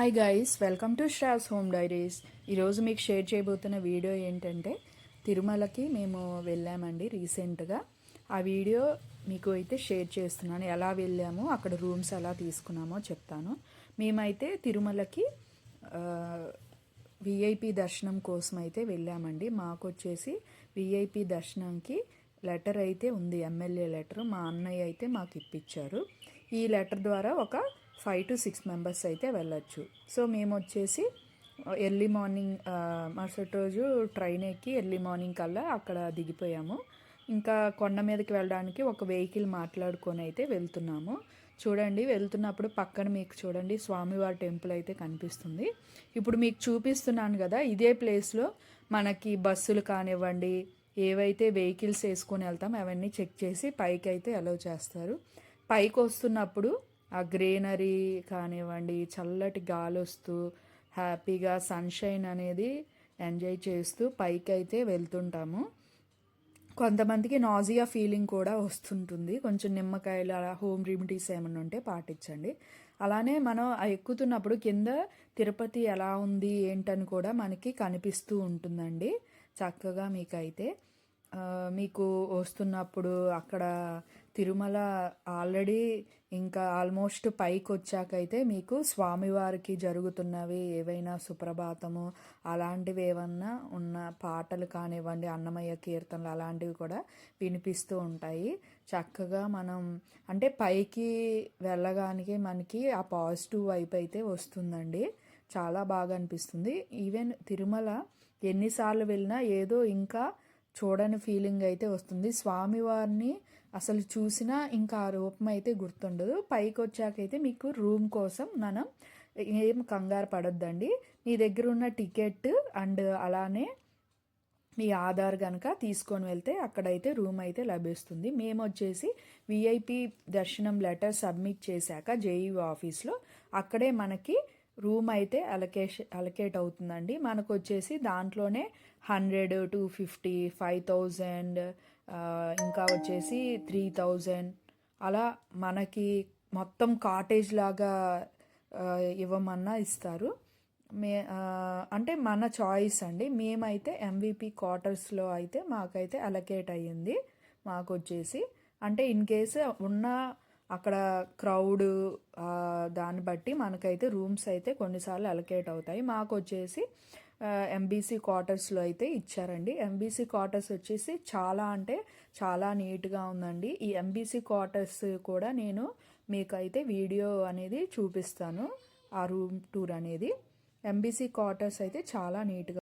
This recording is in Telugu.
Hi guys welcome to stars home diaries ఈరోజు మీకు షేర్ చేయబోతున్న వీడియో ఏంటంటే తిరుమలకి మేము వెళ్ళామండి రీసెంట్గా ఆ వీడియో మీకు అయితే షేర్ చేస్తున్నాను. ఎలా వెళ్ళామో అక్కడ రూమ్స్ ఎలా తీసుకున్నామో చెప్తాను. మేమైతే తిరుమలకి విఐపి దర్శనం కోసం అయితే వెళ్ళామండి. మాకు వచ్చేసి విఐపి దర్శనంకి లెటర్ అయితే ఉంది ఎమ్మెల్యే లెటర్ మా అన్నయ్య అయితే మాకు ఇప్పించారు ఈ లెటర్ ద్వారా ఒక ఫైవ్ టు సిక్స్ మెంబర్స్ అయితే వెళ్ళొచ్చు. సో మేము వచ్చేసి ఎర్లీ మార్నింగ్ మరుసటి రోజు ట్రైన్ ఎక్కి ఎర్లీ మార్నింగ్ కల్లా అక్కడ దిగిపోయాము. ఇంకా కొండ మీదకి వెళ్ళడానికి ఒక వెహికల్ మాట్లాడుకొని అయితే వెళ్తున్నాము. చూడండి వెళ్తున్నప్పుడు పక్కన మీకు చూడండి స్వామివారి టెంపుల్ అయితే కనిపిస్తుంది. ఇప్పుడు మీకు చూపిస్తున్నాను కదా ఇదే ప్లేస్లో మనకి బస్సులు కానివ్వండి ఏవైతే వెహికల్స్ వేసుకొని వెళ్తాం అవన్నీ చెక్ చేసి పైకి అయితే అలౌ చేస్తారు. పైకి వస్తున్నప్పుడు ఆ గ్రీనరీ కానివ్వండి చల్లటి గాలి వస్తూ హ్యాపీగా సన్షైన్ అనేది ఎంజాయ్ చేస్తూ పైకి అయితే వెళ్తుంటాము. కొంతమందికి నాజియా ఫీలింగ్ కూడా వస్తుంటుంది. కొంచెం నిమ్మకాయలు అలా హోమ్ రెమెడీస్ ఏమైనా ఉంటే పాటించండి. అలానే మనం ఎక్కుతున్నప్పుడు కింద తిరుపతి ఎలా ఉంది ఏంటని కూడా మనకి కనిపిస్తూ ఉంటుందండి. చక్కగా మీకైతే మీకు వస్తున్నప్పుడు అక్కడ తిరుమల ఆల్రెడీ ఇంకా ఆల్మోస్ట్ పైకి వచ్చాకైతే మీకు స్వామివారికి జరుగుతున్నవి ఏవైనా సుప్రభాతము అలాంటివి ఏమన్నా ఉన్న పాటలు కానివ్వండి అన్నమయ్య కీర్తనలు అలాంటివి కూడా వినిపిస్తూ ఉంటాయి. చక్కగా మనం అంటే పైకి వెళ్ళగానికి మనకి ఆ పాజిటివ్ వైపు అయితే వస్తుందండి. చాలా బాగా అనిపిస్తుంది. ఈవెన్ తిరుమల ఎన్నిసార్లు వెళ్ళినా ఏదో ఇంకా చూడని ఫీలింగ్ అయితే వస్తుంది. స్వామివారిని అసలు చూసినా ఇంకా ఆ రూపం అయితే గుర్తుండదు. పైకి వచ్చాకైతే మీకు రూమ్ కోసం మనం ఏం కంగారు పడొద్దండి. మీ దగ్గర ఉన్న టికెట్ అండ్ అలానే మీ ఆధార్ కనుక తీసుకొని వెళ్తే అక్కడైతే రూమ్ అయితే లభిస్తుంది. మేము వచ్చేసి విఐపి దర్శనం లెటర్ సబ్మిట్ చేశాక జేఈ ఆఫీస్లో అక్కడే మనకి రూమ్ అయితే అలకేషన్ అలకేట్ అవుతుందండి. మనకు వచ్చేసి దాంట్లోనే hundred two fifty five thousand ఇంకా వచ్చేసి త్రీ థౌజండ్ అలా మనకి మొత్తం కాటేజ్ లాగా ఇవ్వమన్నా ఇస్తారు. మే అంటే మన చాయిస్ అండి. మేమైతే ఎంవిపి క్వార్టర్స్లో అయితే మాకైతే అలకేట్ అయ్యింది. మాకు వచ్చేసి అంటే ఇన్ కేసు ఉన్న అక్కడ క్రౌడ్ దాన్ని బట్టి మనకైతే రూమ్స్ అయితే కొన్నిసార్లు అలకేట్ అవుతాయి. మాకు వచ్చేసి ఎంబీసీ క్వార్టర్స్లో అయితే ఇచ్చారండి. ఎంబీసీ క్వార్టర్స్ వచ్చేసి చాలా అంటే చాలా నీట్గా ఉందండి. ఈ ఎంబీసీ క్వార్టర్స్ కూడా నేను మీకైతే వీడియో అనేది చూపిస్తాను ఆ రూమ్ టూర్ అనేది. ఎంబీసీ క్వార్టర్స్ అయితే చాలా నీట్గా